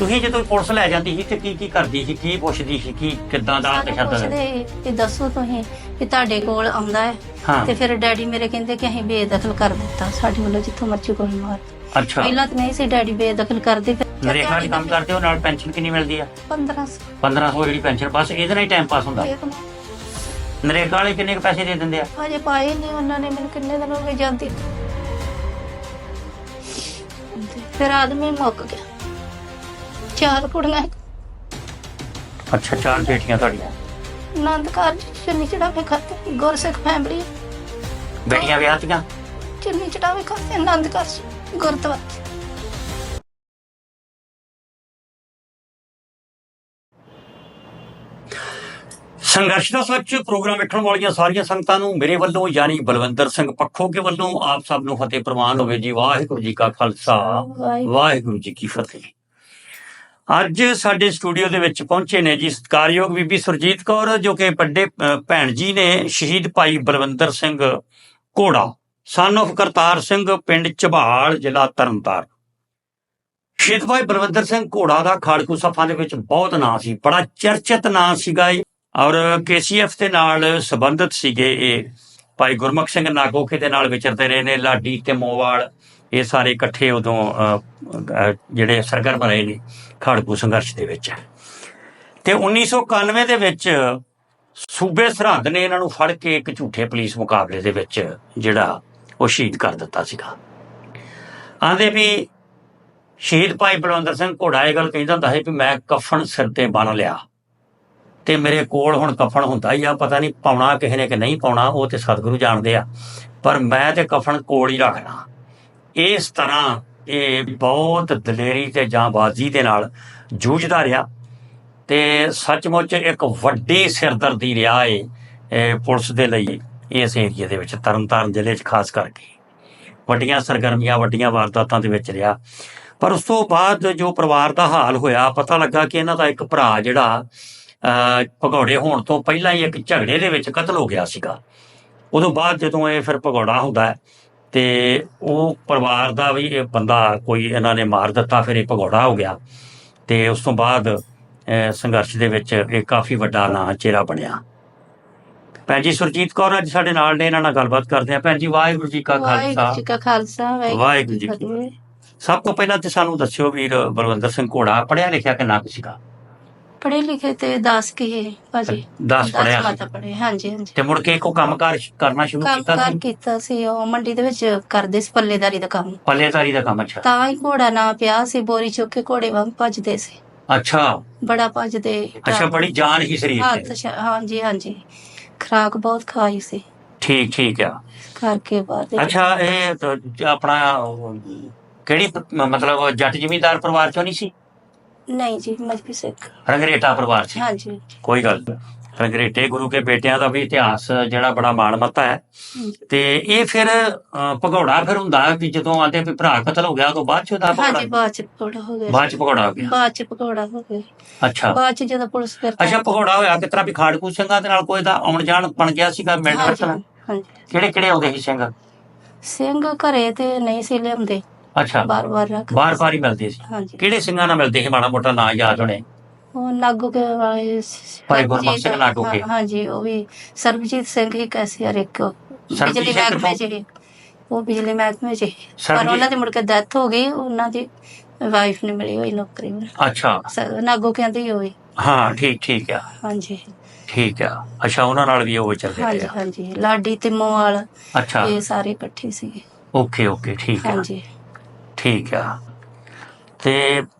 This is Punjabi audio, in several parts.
ਤੁਸੀਂ ਜਦੋਂ ਪੁਲਿਸ ਲੈ ਜਾਂਦੀ ਸੀ ਤੇ ਕੀ ਕੀ ਕਰਦੀ ਸੀ ਕੀ ਪੁੱਛਦੀ ਸੀ ਕੀ ਕਿੱਦਾਂ ਦਾ ਸਾਨੂੰ ਤਸ਼ੱਦਦ ਪੁੱਛਦੇ ਕਿ ਦੱਸੋ ਤੁਸੀਂ ਕਿ ਤੁਹਾਡੇ ਕੋਲ ਆਉਂਦਾ ਹੈ। ਹਾਂ। ਤੇ ਫਿਰ ਡੈਡੀ ਮੇਰੇ ਕਹਿੰਦੇ ਕਿ ਅਸੀਂ ਬੇਦਖਲ ਕਰ ਦਿੱਤਾ ਸਾਡੇ ਵੱਲੋਂ ਜਿੱਥੋਂ ਮਰਜ਼ੀ ਕੋਈ ਮਾਰ ਅੱਛਾ। ਪਹਿਲਾਂ ਤਾਂ ਨਹੀਂ ਸੀ ਡੈਡੀ ਬੇਦਖਲ ਕਰਦੇ ਫਿਰ ਨਰੇਗਾ ਦੇ ਕੰਮ ਕਰਦੇ ਹੋ ਨਾਲ ਪੈਨਸ਼ਨ ਕਿੰਨੀ ਮਿਲਦੀ ਆ? 1500 1500 ਜਿਹੜੀ ਪੈਨਸ਼ਨ ਬਸ ਇਹਦੇ ਨਾਲ ਹੀ ਟਾਈਮ ਪਾਸ ਹੁੰਦਾ? ਨਰੇਗਾ ਵਾਲੇ ਕਿੰਨੇ ਕੁ ਪੈਸੇ ਦੇ ਦਿੰਦੇ ਆ? ਹਜੇ ਪਾਏ ਨਹੀਂ ਉਹਨਾਂ ਨੇ ਮੈਨੂੰ ਕਿੰਨੇ ਦਿਨ ਹੋ ਗਏ ਜਾਂਦੀ। ਤੇ ਫਿਰ ਆਦਮੀ ਮੁੱਕ ਗਿਆ। ਚਾਰ ਕੁੜੀਆਂ ਅੱਛਾ ਚਾਰ ਬੇਟੀਆਂ ਤੁਹਾਡੀਆਂ। ਆਨੰਦ ਕਾਰਜ ਚੁੰਨੀ ਚੜਾਵੇ ਖਾਤੇ ਗੁਰਸਿੱਖ ਫੈਮਿਲੀ ਬੇਟੀਆਂ ਵਿਆਹਤੀਆਂ ਚੁੰਨੀ ਚੜਾਵੇ ਖਾਤੇ ਆਨੰਦ ਕਾਰਜ ਗੁਰਦੁਆਰਾ ਸੰਘਰਸ਼ ਦਾ ਸੱਚ ਪ੍ਰੋਗਰਾਮ ਵੇਖਣ ਵਾਲੀਆਂ ਸਾਰੀਆਂ ਸੰਗਤਾਂ ਨੂੰ ਮੇਰੇ ਵੱਲੋਂ ਯਾਨੀ ਬਲਵੰਦਰ ਸਿੰਘ ਪੱਖੋਕੇ ਵੱਲੋਂ ਆਪ ਸਭ ਨੂੰ ਫਤਿਹ ਪ੍ਰਵਾਨ ਹੋਵੇ ਜੀ। ਵਾਹਿਗੁਰੂ ਜੀ ਕਾ ਖਾਲਸਾ ਵਾਹਿਗੁਰੂ। ਵਾਹਿਗੁਰੂ ਜੀ ਕੀ ਫਤਿਹ। ਅੱਜ ਸਾਡੇ ਸਟੂਡੀਓ ਦੇ ਵਿੱਚ ਪਹੁੰਚੇ ਨੇ ਜੀ ਸਤਿਕਾਰਯੋਗ ਬੀਬੀ ਸੁਰਜੀਤ ਕੌਰ, ਜੋ ਕਿ ਵੱਡੇ ਭੈਣ ਜੀ ਨੇ ਸ਼ਹੀਦ ਭਾਈ ਬਲਵੰਦਰ ਸਿੰਘ ਘੋੜਾ ਸਨ of ਕਰਤਾਰ ਸਿੰਘ, ਪਿੰਡ ਝਬਾਲ, ਜ਼ਿਲ੍ਹਾ ਤਰਨਤਾਰਨ। ਸ਼ਹੀਦ ਭਾਈ ਬਲਵੰਦਰ ਸਿੰਘ ਘੋੜਾ ਦਾ ਖਾੜਕੂ ਸਫਾ ਦੇ ਵਿੱਚ ਬਹੁਤ ਨਾਂ ਸੀ, ਬੜਾ ਚਰਚਿਤ ਨਾਂ ਸੀਗਾ ਇਹ, ਔਰ ਕੇਸੀਐਫ ਦੇ ਨਾਲ ਸੰਬੰਧਿਤ ਸੀਗੇ ਇਹ। ਭਾਈ ਗੁਰਮੁਖ ਸਿੰਘ ਨਾਗੋਖੇ ਦੇ ਨਾਲ ਵਿਚਰਦੇ ਰਹੇ ਨੇ, ਲਾਡੀ ਤੇ ਮੋਵਾਲ। ਇਹ ਸਾਰੇ ਇਕੱਠੇ ਉਦੋਂ ਅ, ਜਿਹੜੇ ਸਰਗਰਮ ਰਹੇ ਨੇ ਖਾੜਕੂ ਸੰਘਰਸ਼ ਦੇ ਵਿੱਚ। ਤੇ 1991 ਦੇ ਵਿੱਚ ਸੂਬੇ ਸਰਹੰਦ ਨੇ ਇਹਨਾਂ ਨੂੰ ਫੜ ਕੇ ਇੱਕ ਝੂਠੇ ਪੁਲਿਸ ਮੁਕਾਬਲੇ ਦੇ ਵਿੱਚ ਜਿਹੜਾ ਉਹ ਸ਼ਹੀਦ ਕਰ ਦਿੱਤਾ ਸੀਗਾ। ਆਂਦੇ ਵੀ ਸ਼ਹੀਦ ਭਾਈ ਬਲਵੰਦਰ ਸਿੰਘ ਘੋੜਾ ਇਹ ਗੱਲ ਕਹਿੰਦਾ ਹੁੰਦਾ ਸੀ ਵੀ ਮੈਂ ਕਫਨ ਸਿਰ ਤੇ ਬੰਨ ਲਿਆ ਤੇ ਮੇਰੇ ਕੋਲ ਹੁਣ ਕਫਨ ਹੁੰਦਾ ਹੀ ਆ ਪਤਾ ਨਹੀਂ ਪਾਉਣਾ ਕਿਸੇ ਨੇ ਕਿ ਨਹੀਂ ਪਾਉਣਾ ਉਹ ਤੇ ਸਤਿਗੁਰੂ ਜਾਣਦੇ ਆ। ਪਰ ਮੈਂ ਤੇ ਕਫਨ ਕੋਲ ਹੀ ਰੱਖਣਾ। ਇਸ ਤਰ੍ਹਾਂ ਇਹ ਬਹੁਤ ਦਲੇਰੀ ਤੇ ਜਾਂਬਾਜ਼ੀ ਦੇ ਨਾਲ ਜੂਝਦਾ ਰਿਹਾ ਤੇ ਸੱਚਮੁੱਚ ਇੱਕ ਵੱਡੀ ਸਿਰਦਰਦੀ ਰਿਹਾ ਏ ਪੁਲਿਸ ਦੇ ਲਈ ਇਸ ਏਰੀਆ ਦੇ ਵਿੱਚ, ਤਰਨਤਾਰਨ ਜ਼ਿਲ੍ਹੇ 'ਚ ਖਾਸ ਕਰਕੇ। ਵੱਡੀਆਂ ਸਰਗਰਮੀਆਂ, ਵੱਡੀਆਂ ਵਾਰਦਾਤਾਂ ਦੇ ਵਿੱਚ ਰਿਹਾ। ਪਰ ਉਸ ਤੋਂ ਬਾਅਦ ਜੋ ਪਰਿਵਾਰ ਦਾ ਹਾਲ ਹੋਇਆ, ਪਤਾ ਲੱਗਾ ਕਿ ਇਹਨਾਂ ਦਾ ਇੱਕ ਭਰਾ ਜਿਹੜਾ ਭਗੌੜੇ ਹੋਣ ਤੋਂ ਪਹਿਲਾਂ ਹੀ ਇੱਕ ਝਗੜੇ ਦੇ ਵਿੱਚ ਕਤਲ ਹੋ ਗਿਆ ਸੀਗਾ। ਉਦੋਂ ਬਾਅਦ ਜਦੋਂ ਇਹ ਫਿਰ ਭਗੌੜਾ ਹੁੰਦਾ ਹੈ ਤੇ ਉਹ ਪਰਿਵਾਰ ਦਾ ਵੀ ਇਹ ਬੰਦਾ ਕੋਈ ਇਹਨਾਂ ਨੇ ਮਾਰ ਦਿੱਤਾ ਫਿਰ ਇਹ ਭਗੌੜਾ ਹੋ ਗਿਆ। ਤੇ ਉਸ ਤੋਂ ਬਾਅਦ ਸੰਘਰਸ਼ ਦੇ ਵਿੱਚ ਇਹ ਕਾਫੀ ਵੱਡਾ ਨਾਂ ਚਿਹਰਾ ਬਣਿਆ। ਭੈਣ ਜੀ ਸੁਰਜੀਤ ਕੌਰ ਅੱਜ ਸਾਡੇ ਨਾਲ ਨੇ ਇਹਨਾਂ ਨਾਲ ਗੱਲਬਾਤ ਕਰਦੇ ਆ ਭੈਣ ਜੀ ਵਾਹਿਗੁਰੂ ਜੀ ਕਾ ਵਾਹਿਗੁਰੂ ਖਾਲਸਾ ਜੀ ਕਾ ਖਾਲਸਾ ਵਾਹਿਗੁਰੂ ਜੀ। ਸਭ ਤੋਂ ਪਹਿਲਾਂ ਤੇ ਸਾਨੂੰ ਦੱਸਿਓ ਵੀਰ ਬਲਵੰਦਰ ਸਿੰਘ ਘੋੜਾ ਪੜਿਆ ਲਿਖਿਆ ਕਿੰਨਾ ਕੁ ਸੀਗਾ? ਪੜ੍ਹੇ ਲਿਖੇ ਤੇ 10 ਕੀ ਹੈ ਭਾਜੀ? 10 ਪੜਿਆ ਮਤ ਪੜ੍ਹੇ ਹਾਂਜੀ ਹਾਂਜੀ। ਤੇ ਮੁੜ ਕੇ ਕੋ ਕੰਮਕਾਰ ਸ਼- ਕਰਨਾ ਸ਼ੁਰੂ ਕੰਮ ਕੀਤਾ ਕਾਰ ਸੀ ਕੀਤਾ ਸੀ ਉਹ ਮੰਡੀ ਦੇ ਵਿੱਚ ਕਰਦੇ ਸੀ ਪੱਲੇਦਾਰੀ ਦਾ ਕੰਮ। ਪੱਲੇਦਾਰੀ ਦਾ ਕੰਮ ਅੱਛਾ। ਤਾਂ ਹੀ ਘੋੜਾ ਨਾ ਪਿਆ ਸੀ ਬੋਰੀ ਚੁੱਕ ਕੇ ਘੋੜੇ ਵਾਂਗ ਭੱਜਦੇ ਸੀ। ਅੱਛਾ। ਬੜਾ ਭੱਜਦੇ ਅੱਛਾ ਬੜੀ ਜਾਨ ਹੀ ਸਰੀਰ ਹੱਥ ਤੇ। ਸ਼- ਹਾਂਜੀ ਹਾਂਜੀ। ਖਰਾਕ ਬਹੁਤ ਖਾਈ ਸੀ। ਠੀਕ ਠੀਕ ਆ। ਕਰਕੇ ਬਾਅਦ ਅੱਛਾ ਇਹ ਤਾਂ ਜ- ਆਪਣਾ ਉਹ, ਕਿਹੜੀ ਪ- ਮਤਲਬ ਜੱਟ ਜ਼ਿਮੀਂਦਾਰ ਪਰਿਵਾਰ ਚੋਂ ਨਹੀਂ ਸੀ? ਨਹੀਂ ਜੀ ਮਜਬੀ ਸਿੱਖ। ਰੰਗਰੇਟਾ ਪਰਿਵਾਰ ਸੀ ਹਾਂਜੀ। ਕੋਈ ਗੱਲ ਨਹੀਂ। ਰੰਗਰੇਟੇ ਗੁਰੂ ਕੇ ਬੇਟਿਆਂ ਦਾ ਵੀ ਇਤਿਹਾਸ ਜਿਹੜਾ ਬੜਾ ਮਾਣਮੱਤਾ ਹੈ। ਤੇ ਇਹ ਫਿਰ ਭਗੌੜਾ ਫਿਰ ਹੁੰਦਾ ਵੀ ਜਦੋਂ ਆਂਦੇ ਵੀ ਭਰਾ ਕਤਲ ਹੋ ਗਿਆ ਤੋਂ ਬਾਅਦ ਚ ਉਹਦਾ ਹਾਂਜੀ ਭਗੌੜਾ ਬਾਅਦ ਚ ਪਕੌੜਾ ਹੋ ਗਿਆ। ਬਾਅਦ ਚ ਭਗੌੜਾ ਹੋ ਗਿਆ। ਬਾਅਦ ਚ ਪਕੌੜਾ ਹੋ ਗਿਆ। ਅੱਛਾ। ਬਾਅਦ ਚ ਜਦੋਂ ਪੁਲਿਸ ਫਿਰ ਅੱਛਾ ਭਗੌੜਾ ਹੋਇਆ ਕਿਸ ਤਰ੍ਹਾਂ? ਵੀ ਖਾੜਕੂ ਸਿੰਘਾਂ ਦੇ ਨਾਲ ਕੋਈ ਦਾ ਆਉਣ ਜਾਣ ਬਣ ਗਿਆ ਸੀਗਾ ਮਿਲਣ ਹਾਂਜੀ ਵਰਤਣ ਹਾਂਜੀ। ਕਿਹੜੇ ਕਿਹੜੇ ਆਉਂਦੇ ਸੀ ਸਿੰਘ? ਸਿੰਘ ਘਰੇ ਤੇ ਨਹੀਂ ਸੀ ਲਿਆਉਂਦੇ। ਅੱਛਾ। ਬਾਰ ਬਾਰ ਰੱਖ ਬਾਰ ਬਾਰ ਹੀ ਮਿਲਦੇ ਸੀ। ਹਾਂਜੀ। ਕਿਹੜੇ ਸਿੰਘਾਂ ਨਾਲ ਮਿਲਦੇ ਸੀ? ਮਾੜਾ ਮੋਟਾ ਨਾਂ ਯਾਦ ਹੋਣੇ। ਉਹ ਨਾਗੋ ਕੇ ਵਾਲੇ ਸ- ਭਾਈ ਗੁਰਮੁਖ ਸਰਬਜੀਤ- ਸਿੰਘ ਨਾਗੋ ਕੇ। ਹਾਂ- ਹਾਂਜੀ ਉਹ ਵੀ ਸਰਬਜੀਤ ਸਿੰਘ ਹੀ ਕੈਸੇ ਹਰ ਇੱਕ। ਸਰਬਜੀਤ ਬਿਜਲੀ ਸਿੰਘ ਮਹਿਕਮੇ ਕੌਣ? ਚ ਹੀ। ਉਹ ਬਿਜਲੀ ਮਹਿਕਮੇ ਚ। ਹੀ। ਪਰ ਸਰਬਜੀਤ- ਉਹਨਾਂ ਦੀ ਮੁੜ ਕੇ ਡੈਥ ਹੋ ਗਈ ਉਹਨਾਂ ਦੀ ਵਾਈਫ ਨੇ ਮਿਲੀ ਹੋਈ ਨੌਕਰੀ ਅੱਛਾ। ਨਾਗੋ ਕਹਿੰਦੇ ਹੀ ਹੋਈ। ਹਾਂ ਠੀਕ ਠੀਕ ਆ। ਹਾਂਜੀ। ਠੀਕ ਆ। ਅੱਛਾ ਉਹਨਾਂ ਨਾਲ ਵੀ ਉਹ ਹਾਂਜੀ। ਹਾਂਜੀ। ਲਾਡੀ ਤੇ ਮੋਵਾਲ ਅੱਛਾ। ਇਹ ਸਾਰੇ ਇਕੱਠੇ ਸੀਗੇ। ਓਕੇ ਓਕੇ ਠੀਕ ਆ। ਹਾਂਜੀ। ਠੀਕ ਆ। ਤੇ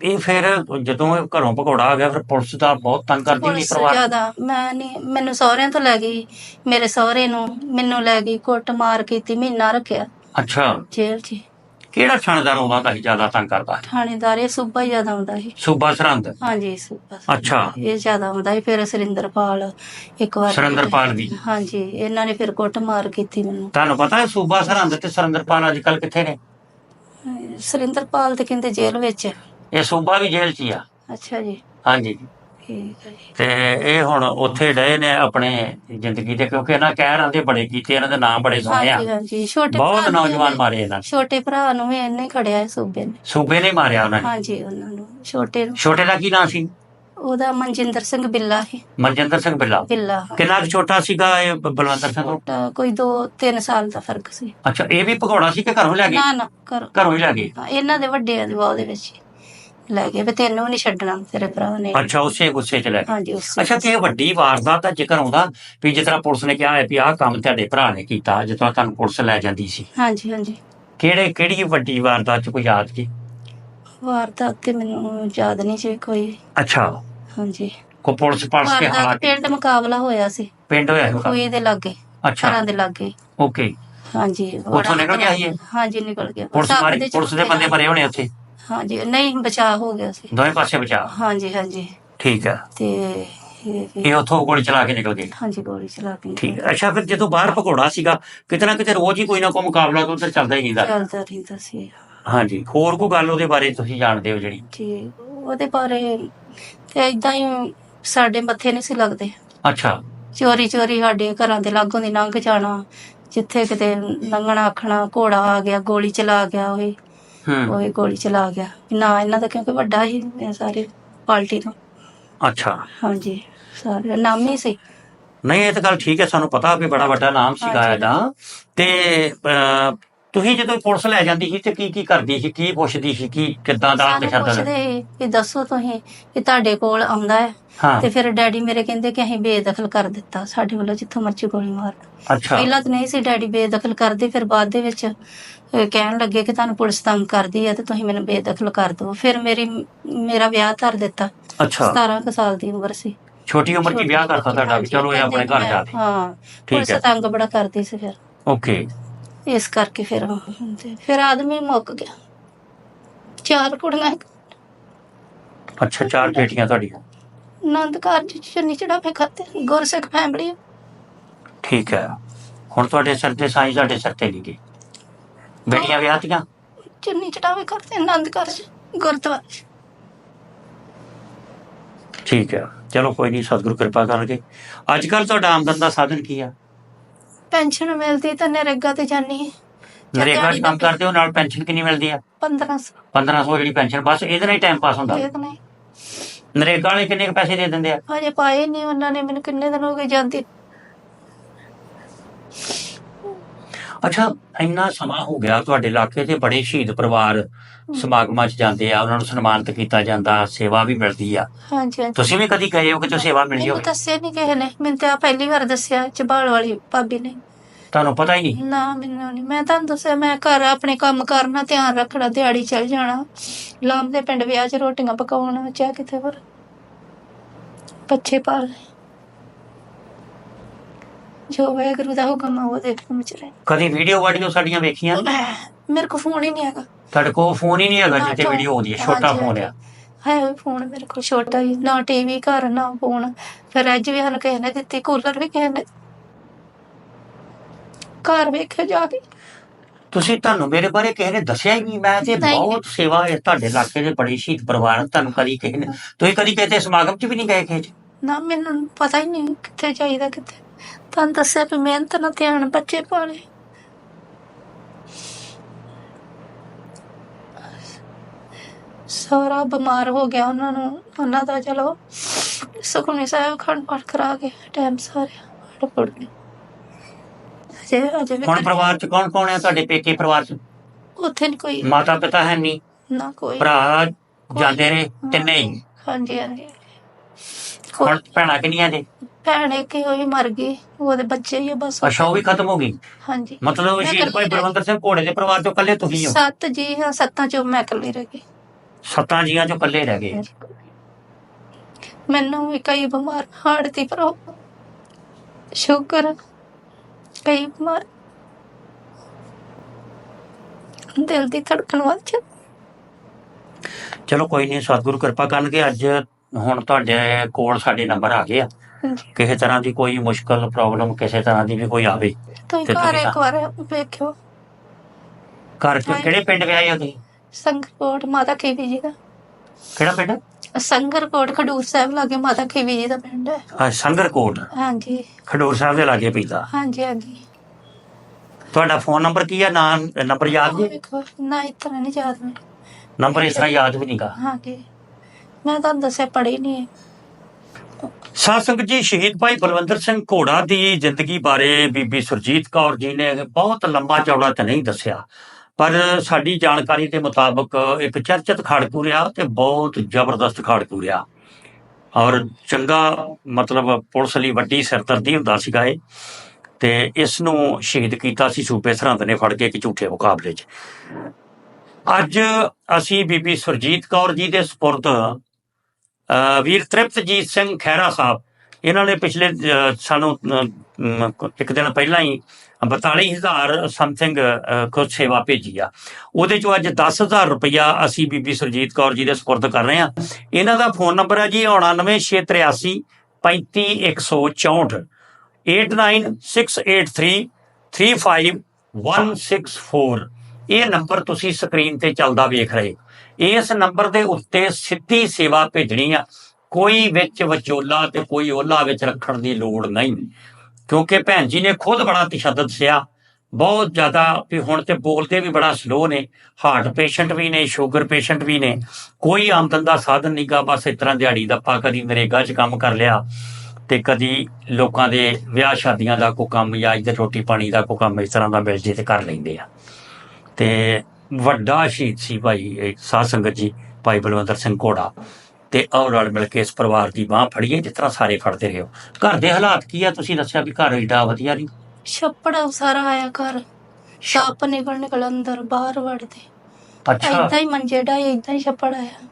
ਇਹ ਫਿਰ ਜਦੋਂ ਇਹ ਘਰੋਂ ਭਗੌੜਾ ਆ ਗਿਆ ਫਿਰ ਪੁਲਿਸ ਦਾ ਬਹੁਤ ਤੰਗ ਕਰਦੀ ਨਹੀਂ ਪੁਲਿਸ ਪਰਿਵਾਰ ਜ਼ਿਆਦਾ। ਮੈਂ ਨਹੀਂ ਮੈਨੂੰ ਸਹੁਰਿਆਂ ਤੋਂ ਲੈ ਗਈ। ਮੇਰੇ ਸਹੁਰੇ ਨੂੰ ਮੈਨੂੰ ਲੈ ਗਈ ਕੁੱਟ ਮਾਰ ਕੀਤੀ ਮਹੀਨਾ ਰੱਖਿਆ। ਅੱਛਾ। ਜੇਲ੍ਹ 'ਚ ਕਿਹੜਾ ਥਾਣੇਦਾਰ ਆਉਂਦਾ ਤਾਂ ਜ਼ਿਆਦਾ ਤੰਗ ਕਰਦਾ ਥਾਣੇਦਾਰ ਇਹ ਸੂਬਾ ਹੀ ਜ਼ਿਆਦਾ ਹੁੰਦਾ ਸੀ। ਸੂਬਾ ਸਰਹੰਦ? ਹਾਂਜੀ ਸੂਬਾ ਅੱਛਾ। ਇਹ ਜ਼ਿਆਦਾ ਹੁੰਦਾ ਸੀ। ਫਿਰ ਸੁਰਿੰਦਰਪਾਲ ਇੱਕ ਵਾਰ ਸੁਰਿੰਦਰਪਾਲ ਵੀ ਹਾਂਜੀ ਇਹਨਾਂ ਨੇ ਫਿਰ ਕੁੱਟ ਮਾਰ ਕੀਤੀ ਮੈਨੂੰ। ਤੁਹਾਨੂੰ ਪਤਾ ਹੈ ਸੂਬਾ ਸਰਹੰਦ ਤੇ ਸੁਰਿੰਦਰਪਾਲ ਅੱਜ ਕੱਲ ਕਿੱਥੇ ਨੇ? ਸੁਰਿੰਦਰਪਾਲ ਤੇ ਕਹਿੰਦੇ ਜੇਲ੍ਹ ਵਿੱਚ। ਇਹ ਸੂਬਾ ਵੀ ਜੇਲ੍ਹ 'ਚ ਹੀ ਆ। ਅੱਛਾ ਜੀ। ਹਾਂਜੀ। ਠੀਕ ਹੈ ਜੀ। ਤੇ ਇਹ ਹੁਣ ਉੱਥੇ ਡਏ ਨੇ ਆਪਣੇ ਜ਼ਿੰਦਗੀ ਦੇ ਕਿਉਂਕਿ ਇਹਨਾਂ ਕਹਿਰਾਂ ਦੇ ਬੜੇ ਕੀਤੇ ਇਹਨਾਂ ਦੇ ਨਾਮ ਬੜੇ ਸੋਹਣੇ ਆ। ਹਾਂਜੀ ਹਾਂਜੀ। ਛੋਟੇ ਬਹੁਤ ਭਰਾ ਨੂੰ ਨੌਜਵਾਨ ਮਾਰੇ ਇਹਨਾਂ ਨੇ। ਛੋਟੇ ਭਰਾ ਨੂੰ ਵੀ ਇਹਨੇ ਖੜਿਆ ਹੈ ਸੂਬੇ ਨੇ। ਸੂਬੇ ਨੇ ਮਾਰਿਆ ਉਹਨਾਂ ਨੇ। ਹਾਂਜੀ ਉਹਨਾਂ ਨੂੰ। ਛੋਟੇ ਨੂੰ। ਛੋਟੇ ਦਾ ਕੀ ਨਾਂ ਸੀ? ਉਹਦਾ ਮਨਜਿੰਦਰ ਸਿੰਘ ਬਿੱਲਾ ਹੈ ਮਨਜਿੰਦਰ ਸਿੰਘ ਬਿੱਲਾ। ਬਿੱਲਾ ਕਿੰਨਾ ਕੁ ਛੋਟਾ ਸੀਗਾ ਇਹ ਬ- ਬਲਵੰਦਰ ਸਿੰਘ? ਤੋਂ? ਛੋਟਾ ਕੋਈ 2 3 ਸਾਲ ਦਾ ਫ਼ਰਕ ਸੀ। ਅੱਛਾ ਇਹ ਵੀ ਭਗੌੜਾ ਸੀ ਕਿ ਘਰੋਂ ਲੈ ਗਏ? ਨਾ ਨਾ ਕਰ ਘਰੋਂ ਹੀ ਲੈ ਗਏ? ਇਹਨਾਂ ਦੇ ਵੱਡਿਆਂ ਦੇ ਬਾਅਦ ਦੇ ਵਿੱਚ ਹੀ ਲੈ ਗਏ ਵੀ ਤੈਨੂੰ ਨਹੀਂ ਛੱਡਣਾ ਤੇਰੇ ਭਰਾ ਨੇ। ਅੱਛਾ ਉਸੇ ਗੁੱਸੇ ਚ ਲੈ ਗਏ। ਹਾਂਜੀ ਉਸ ਅੱਛਾ ਕਿ ਇਹ ਵੱਡੀ ਵਾਰਦਾਤ ਦਾ ਜ਼ਿਕਰ ਆਉਂਦਾ ਵੀ ਜਿਸ ਤਰ੍ਹਾਂ ਪੁਲਿਸ ਨੇ ਕਿਹਾ ਹੈ ਵੀ ਆਹ ਕੰਮ ਤੁਹਾਡੇ ਭਰਾ ਨੇ ਕੀਤਾ ਜਿਸ ਤਰ੍ਹਾਂ ਤੁਹਾਨੂੰ ਪੁਲਿਸ ਲੈ ਜਾਂਦੀ ਸੀ। ਹਾਂਜੀ ਹਾਂਜੀ। ਕਿਹੜੇ ਕਿਹੜੀ ਵੱਡੀ ਵਾਰਦਾਤ ਚ ਕੋਈ ਯਾਦ ਕੀ? ਵਾਰਦਾਤ ਤੇ ਮੈਨੂੰ ਯਾਦ ਨਹੀਂ ਸੀ ਕੋਈ। ਅੱਛਾ। ਹਾਂਜੀ। ਕੋ ਪੁਲਿਸ ਪਾਸ ਕੇ ਵਾਰਦਾਤ ਹਾਲਾਤ ਪਿੰਡ ਮੁਕਾਬਲਾ ਹੋਇਆ ਸੀ। ਪਿੰਡ ਹੋਇਆ ਹੋਗਾ ਕੋਈ ਦੇ ਲਾਗੇ ਅੱਛਾ। ਘਰਾਂ ਦੇ ਲਾਗੇ। ਓਕੇ। ਹਾਂਜੀ। ਉੱਥੋਂ ਨਿਕਲ ਗਿਆ ਸੀ ਇਹ? ਹਾਂਜੀ ਨਿਕਲ ਗਿਆ। ਪੁਲਿਸ ਸੱਪ ਮਾਰੀ ਪੁਲਿਸ ਦੇ ਬੰਦੇ ਮਰੇ ਹੋਣੇ ਉੱਥੇ? ਹਾਂਜੀ ਨਹੀਂ ਬਚਾਅ ਹੋ ਗਿਆ ਸੀ। ਦੋਵੇਂ ਪਾਸੇ ਬਚਾ ਹਾਂਜੀ ਹਾਂਜੀ। ਠੀਕ ਹੈ ਤੇ ਇਹ- ਇਹ ਉੱਥੋਂ ਗੋਲੀ ਚਲਾ ਕੇ ਨਿਕਲ ਗਏ? ਹਾਂਜੀ ਗੋਲੀ ਚਲਾ ਕੇ ਠੀਕ। ਹੈ ਅੱਛਾ ਫਿਰ ਜਦੋਂ ਬਾਹਰ ਭਗੌੜਾ ਸੀਗਾ ਕਿਤੇ ਨਾ ਕਿਤੇ ਰੋਜ਼ ਹੀ ਕੋਈ ਨਾ ਕੋਈ ਮੁਕਾਬਲਾ ਤਾਂ ਉੱਧਰ ਚੱਲਦਾ ਹੀ ਰਹਿੰਦਾ। ਚੱਲਦਾ ਰਹਿੰਦਾ ਸੀ। ਹਾਂਜੀ। ਹੋਰ ਕੋਈ ਗੱਲ ਉਹਦੇ ਬਾਰੇ ਤੁਸੀਂ ਜਾਣਦੇ ਹੋ ਜਿਹੜੀ? ਜੀ ਉਹਦੇ ਬਾਰੇ ਤੇ ਇਦਾਂ ਹੀ ਸਾਡੇ ਮੱਥੇ ਨਹੀਂ ਸੀ ਲੱਗਦੇ। ਅੱਛਾ। ਚੋਰੀ ਚੋਰੀ ਸਾਡੇ ਘਰਾਂ ਦੇ ਲਾਗੋਂ ਦੀ ਲੰਘ ਜਾਣਾ ਜਿੱਥੇ ਕਿਤੇ ਲੰਘਣਾ ਆਖਣਾ ਘੋੜਾ ਆ ਗਿਆ ਗੋਲੀ ਚਲਾ ਗਿਆ ਉਹ ਹੂੰ। ਗੋਲੀ ਚਲਾ ਗਿਆ। ਨਾ ਇਹਨਾਂ ਦਾ ਕਿਉਂਕਿ ਵੱਡਾ ਹੀ ਸਾਰੇ ਪਾਰਟੀ ਤੋਂ। ਅੱਛਾ। ਹਾਂਜੀ ਸਾਰੇ ਨਾਮੀ ਸੀ। ਨਹੀਂ ਇਹ ਤਾਂ ਗੱਲ ਠੀਕ ਹੈ ਸਾਨੂੰ ਪਤਾ ਵੀ ਬੜਾ ਵੱਡਾ ਨਾਮ ਸੀਗਾ ਹਾਂਜੀ। ਇਹਦਾ। ਤੇ ਅਹ, ਤੁਸੀਂ ਜਦੋਂ ਪੁਲਿਸ ਲੈ ਜਾਂਦੀ ਸੀ ਤੇ ਕੀ ਕੀ ਕਰਦੀ ਸੀ? ਕੀ ਪੁੱਛਦੀ ਸੀ? ਕੀ ਕਿੱਦਾਂ ਦਾ ਸਾਨੂੰ ਕਿਸ਼ਰਦਾ ਪੁੱਛਦੇ ਸੀ ਕਿ ਦੱਸੋ ਤੁਸੀਂ ਕਿ ਤੁਹਾਡੇ ਕੋਲ ਆਉਂਦਾ ਹੈ। ਹਾਂ। ਤੇ ਫਿਰ ਡੈਡੀ ਮੇਰੇ ਕਹਿੰਦੇ ਕਿ ਅਸੀਂ ਬੇਦਖਲ ਕਰ ਦਿੱਤਾ। ਸਾਡੇ ਵੱਲੋਂ ਜਿੱਥੋਂ ਮਰਜ਼ੀ ਗੋਲੀ ਮਾਰ ਅੱਛਾ। ਪਹਿਲਾਂ ਤਾਂ ਨਹੀਂ ਸੀ ਡੈਡੀ ਬੇਦਖਲ ਕਰਦੇ ਫਿਰ ਬਾਅਦ ਦੇ ਵਿੱਚ ਅਹ, ਕਹਿਣ ਲੱਗੇ ਕਿ ਤੁਹਾਨੂੰ ਪੁਲਿਸ ਤੰਗ ਕਰਦੀ ਹੈ ਤੇ ਤੁਸੀਂ ਮੈਨੂੰ ਬੇਦਖਲ ਕਰ ਦਿਓ। ਫਿਰ ਮੇਰੀ ਮੇਰਾ ਵਿਆਹ ਧਰ ਦਿੱਤਾ। ਅੱਛਾ। 17 ਕੁ ਸਾਲ ਦੀ ਉਮਰ ਸੀ। ਛੋਟੀ ਉਮਰ 'ਚ ਵਿਆਹ ਕਰਤਾ ਤੁਹਾਡਾ ਵੀ? ਚਲੋ ਇਹ ਆਪਣੇ ਘਰ ਜਾ ਕੇ। ਹਾਂ ਪੁਲਿਸ ਹੈ। ਤੰਗ ਬੜਾ ਕਰਦੀ ਸੀ ਫਿਰ। ਓਕੇ। ਇਸ ਕਰਕੇ ਫਿਰ ਫਿਰ ਆਦਮੀ ਮੁੱਕ ਗਿਆ। ਚਾਰ ਕੁੜੀਆਂ। ਅੱਛਾ ਚਾਰ ਬੇਟੀਆਂ ਤੁਹਾਡੀਆਂ? ਆਨੰਦ ਕਾਰਜ ਚ ਚੁੰਨੀ ਚੜਾਵੇ ਖਾਤੇ ਗੁਰਸਿੱਖ ਫੈਮਿਲੀ ਠੀਕ ਹੈ। ਹੁਣ ਤੁਹਾਡੇ ਸਿਰ ਤੇ ਸਾਈਂ ਸਾਡੇ ਸਿਰ ਤੇ ਨਹੀਂ ਬੇਟੀਆਂ ਵਿਆਹਤੀਆਂ ਚੁੰਨੀ ਚੜਾਵੇ ਕਰਦੇ ਆਨੰਦ ਕਾਰਜ ਗੁਰਦੁਆਰੇ। ਠੀਕ ਹੈ। ਚਲੋ ਕੋਈ ਨਹੀਂ ਸਤਿਗੁਰੂ ਕਿਰਪਾ ਕਰਨਗੇ। ਅੱਜ ਕੱਲ ਤੁਹਾਡਾ ਆਮਦਨ ਦਾ ਸਾਧਨ ਕੀ ਆ? ਪੈਨਸ਼ਨ ਮਿਲਦੀ ਤਾਂ ਨਰੇਗਾ ਤੇ ਜਾਨੀ ਨਰੇਗਾ 'ਚ ਕੰਮ ਕਰਦੇ ਹੋ ਨਾਲ ਪੈਨਸ਼ਨ ਕਿੰਨੀ ਮਿਲਦੀ ਆ? 1500 1500 ਜਿਹੜੀ ਪੈਨਸ਼ਨ ਬਸ ਇਹਦੇ ਨਾਲ ਹੀ ਟਾਈਮ ਪਾਸ ਹੁੰਦਾ। ਦੇ ਨਹੀਂ। ਨਰੇਗਾ ਵਾਲੇ ਕਿੰਨੇ ਕੁ ਪੈਸੇ ਦੇ ਦਿੰਦੇ ਆ? ਹਜੇ ਪਾਏ ਨਹੀਂ ਉਹਨਾਂ ਨੇ ਮੈਨੂੰ ਕਿੰਨੇ ਦਿਨ ਹੋ ਗਏ ਜਾਂਦੀ। ਅੱਛਾ ਇੰਨਾ ਸਮਾਂ ਹੋ ਗਿਆ ਤੁਹਾਡੇ ਇਲਾਕੇ ਤੇ ਬੜੇ ਸ਼ਹੀਦ ਪਰਿਵਾਰ ਸਮਾਗਮਾਂ 'ਚ ਜਾਂਦੇ ਆ ਉਹਨਾਂ ਨੂੰ ਸਨਮਾਨਿਤ ਕੀਤਾ ਜਾਂਦਾ ਸੇਵਾ ਵੀ ਮਿਲਦੀ ਆ। ਹਾਂਜੀ ਹਾਂਜੀ। ਤੁਸੀਂ ਵੀ ਕਦੀ ਕਹੇ ਹੋ ਕਿ ਜੋ ਸੇਵਾ ਮਿਲੀ ਮੈਨੂੰ ਹੋਵੇ? ਦੱਸਿਆ ਨਹੀਂ ਕਿਸੇ ਨੇ ਮੈਨੂੰ ਤਾਂ ਪਹਿਲੀ ਵਾਰ ਦੱਸਿਆ ਚਬਾਲ ਵਾਲੀ ਭਾਬੀ ਨੇ। ਤੁਹਾਨੂੰ ਪਤਾ ਹੀ? ਨਹੀਂ ਨਾ ਮੈਨੂੰ ਨਹੀਂ ਮੈਂ ਤੁਹਾਨੂੰ ਦੱਸਿਆ ਮੈਂ ਘਰ ਆਪਣੇ ਕੰਮ ਕਰਨਾ ਧਿਆਨ ਰੱਖਣਾ ਦਿਹਾੜੀ ਚੱਲ ਜਾਣਾ। ਲਾਮ ਦੇ ਪਿੰਡ ਵਿਆਹ 'ਚ ਰੋਟੀਆਂ ਪਕਾਉਣਾ ਚਾਹ ਕਿਤੇ ਹੋਰ ਬੱਚੇ ਪਾਲ। ਜੋ ਵਾਹਿਗੁਰੂ ਦਾ ਹੁਕਮ ਆ ਉਹਦੇ ਹੁਕਮ ਚ ਰਹਿ। ਕਦੀ ਵੀਡੀਓ ਵਾਡੀਓ ਸਾਡੀਆਂ ਵੇਖੀਆਂ? ਮੇਰੇ ਕੋਲ ਫੋਨ ਹੀ ਨਹੀਂ ਹੈਗਾ। ਤੁਹਾਡੇ ਕੋਲ ਫੋਨ ਹੀ ਨਹੀਂ ਹੈਗਾ ਜਿੱਥੇ ਵੀਡੀਓ ਆਉਂਦੀ ਹੈ ਛੋਟਾ ਹਾਂਜੀ, ਫੋਨ ਆ। ਹੈ ਉਹ ਫੋਨ ਮੇਰੇ ਕੋਲ ਛੋਟਾ ਹੀ ਨਾ ਟੀਵੀ ਘਰ ਨਾ ਫੋਨ ਫਿਰ ਅੱਜ ਵੀ ਹਨ ਕਿਸੇ ਨੇ ਦਿੱਤੀ ਕੂਲਰ ਵੀ ਕਿਸੇ ਨੇ। ਘਰ ਵੇਖਿਆ ਜਾ ਕੇ। ਤੁਸੀਂ ਤੁਹਾਨੂੰ ਮੇਰੇ ਬਾਰੇ ਕਿਸੇ ਨੇ ਦੱਸਿਆ ਹੀ ਨਹੀਂ ਮੈਂ ਤੇ ਨਹੀਂ। ਬਹੁਤ ਸੇਵਾ ਹੈ ਤੁਹਾਡੇ ਇਲਾਕੇ ਦੇ ਬੜੇ ਸ਼ਹੀਦ ਪਰਿਵਾਰ ਤੁਹਾਨੂੰ ਕਦੀ ਕਿਸੇ ਨੇ ਤੁਸੀਂ ਕਦੀ ਦੇ ਸਮਾਗਮ 'ਚ ਵੀ ਨਹੀਂ ਗਏ ਕਿਸੇ 'ਚ? ਨਾ ਮੈਨੂੰ ਪਤਾ ਹੀ ਨਹੀਂ ਕਿੱਥੇ ਚਾਹੀਦਾ ਕਿੱਥੇ ਤੁਹਾਨੂੰ ਦੱਸਿਆ ਵੀ ਮਿਹਨਤ ਨਾਲ ਧਿਆਨ ਬੱਚੇ ਪਾਲੇ ਸਾਰਾ ਬਿਮਾਰ ਹੋ ਗਿਆ ਉਹਨਾਂ ਨੂੰ। ਉਹਨਾਂ ਦਾ ਚਲੋ ਸੁਖਮਨੀ ਸਾਹਿਬ ਖੰਡ ਪਾਠ ਕਰਾ ਕੇ ਟਾਈਮ ਸਾਰੇ ਹੜ ਪੜ ਗਏ ਅਜੇ ਅਜੇ ਵੀ ਹੁਣ ਪਰਿਵਾਰ 'ਚ ਕੌਣ ਕੌਣ ਹੈ ਤੁਹਾਡੇ ਪੇਕੇ ਪਰਿਵਾਰ 'ਚ? ਉੱਥੇ ਨਹੀਂ ਕੋਈ ਮਾਤਾ ਪਿਤਾ ਹੈ ਨਹੀਂ ਨਾ ਕੋਈ। ਭਰਾ ਜਾਂਦੇ ਨੇ। ਤਿੰਨੇ ਹੀ। ਹਾਂਜੀ ਹਾਂਜੀ। ਹੁਣ ਭੈਣਾਂ ਕਿੰਨੀਆਂ ਜੇ ਭੈਣ ਇੱਕ ਹੀ ਹੋਈ ਮਰ ਗਈ। ਉਹਦੇ ਬੱਚੇ ਹੀ ਆ ਬਸ। ਅੱਛਾ ਉਹ ਵੀ ਖਤਮ ਹੋ ਗਈ? ਹਾਂਜੀ। ਮਤਲਬ ਮੈਂ ਸ਼ਹੀਦ ਭਾਈ ਇਕੱਲੀ ਰਹਿ ਬਲਵੰਦਰ ਸਿੰਘ ਘੋੜੇ ਦੇ ਪਰਿਵਾਰ 'ਚੋਂ ਇਕੱਲੇ ਤੁਸੀਂ ਹੋ? ਸੱਤ ਜੀ ਹਾਂ ਸੱਤਾਂ ਚੋਂ ਮੈਂ ਇਕੱਲੀ ਰਹਿ ਗਈ। ਸੱਤਾਂ ਜੀਆਂ 'ਚੋਂ ਇਕੱਲੇ ਰਹਿ ਗਏ? ਮੈਨੂੰ ਵੀ ਕਈ ਬਿਮਾਰ ਹਾਰਟ ਦੀ ਪ੍ਰੋਬਲਮ ਸ਼ੂਗਰ ਕਈ ਬਿਮਾਰ। ਦਿਲ ਦੀ ਧੜਕਣ ਵੱਧ। ਚਲੋ ਕੋਈ ਨਹੀਂ ਸਤਿਗੁਰੂ ਕਿਰਪਾ ਕਰਨਗੇ ਅੱਜ ਹੁਣ ਤੁਹਾਡੇ ਕੋਲ ਸਾਡੇ ਨੰਬਰ ਆ ਗਏ ਆ। ਕਿਸੇ ਤਰ੍ਹਾਂ ਦੀ ਕੋਈ ਮੁਸ਼ਕਲ ਪ੍ਰੋਬਲਮ ਕਿਸੇ ਤਰ੍ਹਾਂ ਦੀ ਵੀ ਕੋਈ ਆਵੇ ਤੁਸੀਂ ਤੇ ਘਰ ਤੁਸੀਂ ਇੱਕ ਵਾਰ ਵੇਖਿਓ। ਘਰ 'ਚ ਕਿਹੜੇ ਪਿੰਡ ਵਿਆਹੇ ਹੋ ਤੁਸੀਂ? ਸੰਗਰਕੋਟ ਮਾਤਾ ਕੇਵੀ ਜੀ ਦਾ। ਕਿਹੜਾ ਪਿੰਡ? ਸੰਗਰ ਕੋਟ ਖਡੂਰ ਸਾਹਿਬ ਲਾਗੇ ਮਾਤਾ ਖੀਵੀ ਜੀ ਦਾ ਪਿੰਡ ਹੈ। ਅਹ ਸੰਗਰਕੋਟ। ਹਾਂਜੀ। ਖਡੂਰ ਸਾਹਿਬ ਦੇ ਲਾਗੇ ਪੈਂਦਾ। ਹਾਂਜੀ ਹਾਂਜੀ। ਤੁਹਾਡਾ ਫੋਨ ਨੰਬਰ ਕੀ ਹੈ ਨਾਂ ਨੰਬਰ ਯਾਦ ਜੀ? ਨਾ ਇਤਨਾ ਨਹੀਂ ਯਾਦ ਮੈਨੂੰ ਨੰਬਰ ਇਸ ਤਰ੍ਹਾਂ ਯਾਦ ਵੀ ਨਹੀਂਗਾ ਹਾਂਜੀ। ਮੈਂ ਤੁਹਾਨੂੰ ਦੱਸਿਆ ਪੜੀ ਨਹੀਂ ਸਾਧ ਸੰਗਤ ਜੀ, ਸ਼ਹੀਦ ਭਾਈ ਬਲਵੰਦਰ ਸਿੰਘ ਘੋੜਾ ਦੀ ਜ਼ਿੰਦਗੀ ਬਾਰੇ ਬੀਬੀ ਸੁਰਜੀਤ ਕੌਰ ਜੀ ਨੇ ਬਹੁਤ ਲੰਬਾ ਚੌੜਾ ਤਾਂ ਨਹੀਂ ਦੱਸਿਆ। ਪਰ ਸਾਡੀ ਜਾਣਕਾਰੀ ਦੇ ਮੁਤਾਬਕ ਇੱਕ ਚਰਚਿਤ ਖਾੜਕੂ ਰਿਹਾ ਤੇ ਬਹੁਤ ਜ਼ਬਰਦਸਤ ਖਾੜਕੂ ਰਿਹਾ। ਔਰ ਚੰਗਾ ਮਤਲਬ ਪੁਲਿਸ ਲਈ ਵੱਡੀ ਸਿਰਦਰਦੀ ਹੁੰਦਾ ਸੀਗਾ ਇਹ। ਤੇ ਇਸ ਨੂੰ ਸ਼ਹੀਦ ਕੀਤਾ ਸੀ ਸੂਬੇ ਸਰਹੰਦ ਨੇ ਫੜ ਕੇ ਇੱਕ ਝੂਠੇ ਮੁਕਾਬਲੇ 'ਚ। ਅੱਜ ਅਸੀਂ ਬੀਬੀ ਸੁਰਜੀਤ ਕੌਰ ਜੀ ਦੇ ਸਪੁਰਦ ਵੀਰ ਤ੍ਰਿਪਤਜੀਤ ਸਿੰਘ ਖਹਿਰਾ ਸਾਹਿਬ, ਇਹਨਾਂ ਨੇ ਪਿਛਲੇ ਸਾਨੂੰ ਇੱਕ ਦਿਨ ਪਹਿਲਾਂ ਹੀ 42000 ਸਮਥਿੰਗ ਕੁਝ ਸੇਵਾ ਭੇਜੀ ਆ। ਉਹਦੇ ਚੋਂ ਅੱਜ 10000 ਰੁਪਇਆ ਅਸੀਂ ਬੀਬੀ ਸੁਰਜੀਤ ਕੌਰ ਜੀ ਦੇ ਸਪੁਰਦ ਕਰ ਰਹੇ ਆ। ਇਹਨਾਂ ਦਾ ਫੋਨ ਨੰਬਰ ਹੈ ਜੀ 99683 35164 89683 35164 ਇਹ ਨੰਬਰ ਤੁਸੀਂ ਸਕਰੀਨ ਤੇ ਚੱਲਦਾ ਵੇਖ ਰਹੇ ਇਸ ਨੰਬਰ ਦੇ ਉੱਤੇ ਸਿੱਧੀ ਸੇਵਾ ਭੇਜਣੀ ਆ। ਕੋਈ ਵਿੱਚ ਵਿਚੋਲਾ ਤੇ ਕੋਈ ਓਲਾ ਵਿੱਚ ਰੱਖਣ ਦੀ ਲੋੜ ਨਹੀਂ। ਕਿਉਂਕਿ ਭੈਣ ਜੀ ਨੇ ਖੁਦ ਬੜਾ ਤਸ਼ੱਦਦ ਸਿਆ ਬਹੁਤ ਜ਼ਿਆਦਾ ਵੀ ਹੁਣ ਤੇ ਬੋਲਦੇ ਵੀ ਬੜਾ ਸਲੋ ਨੇ। ਹਾਰਟ ਪੇਸ਼ੈਂਟ ਵੀ ਨੇ ਸ਼ੂਗਰ ਪੇਸ਼ੈਂਟ ਵੀ ਨੇ। ਕੋਈ ਆਮਦਨ ਦਾ ਸਾਧਨ ਨਹੀਂਗਾ ਬਸ ਇਸ ਤਰ੍ਹਾਂ ਦਿਹਾੜੀ ਦਾ ਦੱਪਾ ਕਦੀ ਨਰੇਗਾ 'ਚ ਕੰਮ ਕਰ ਲਿਆ ਤੇ ਕਦੀ ਲੋਕਾਂ ਦੇ ਵਿਆਹ ਸ਼ਾਦੀਆਂ ਦਾ ਕੋਈ ਕੰਮ ਜਾਂ ਇੱਧਰ ਰੋਟੀ ਪਾਣੀ ਦਾ ਕੋਈ ਕੰਮ ਇਸ ਤਰ੍ਹਾਂ ਦਾ ਮਿਲ ਜੇ ਤੇ ਕਰ ਲੈਂਦੇ ਆ। ਤੇ ਵੱਡਾ ਸ਼ਹੀਦ ਸੀ ਭਾਈ ਇਹ ਸਾਧ ਸੰਗਤ ਜੀ ਭਾਈ ਬਲਵੰਦਰ ਸਿੰਘ ਘੋੜਾ। ਤੇ ਔਰ ਰਲ ਮਿਲ ਕੇ ਇਸ ਪਰਿਵਾਰ ਦੀ ਬਾਹ ਫੜੀਏ ਜਿਸ ਤਰ੍ਹਾਂ ਸਾਰੇ ਫੜਦੇ ਰਹੇ ਹੋ। ਘਰ ਦੇ ਹਾਲਾਤ ਕੀ ਆ? ਤੁਸੀਂ ਦੱਸਿਆ ਵੀ ਘਰ ਏਡਾ ਵਧੀਆ ਨਹੀਂ। ਛੱਪੜ ਸਾਰਾ ਆਇਆ ਘਰ। ਸੱਪ ਨਿਕਲ ਨਿਕਲ ਅੰਦਰ ਬਾਹਰ ਵੜਦੇ। ਅੱਛਾ। ਏਦਾਂ ਹੀ ਮੰਜੇ ਢਾਏ ਏਦਾਂ ਹੀ ਛੱਪੜ ਆਇਆ।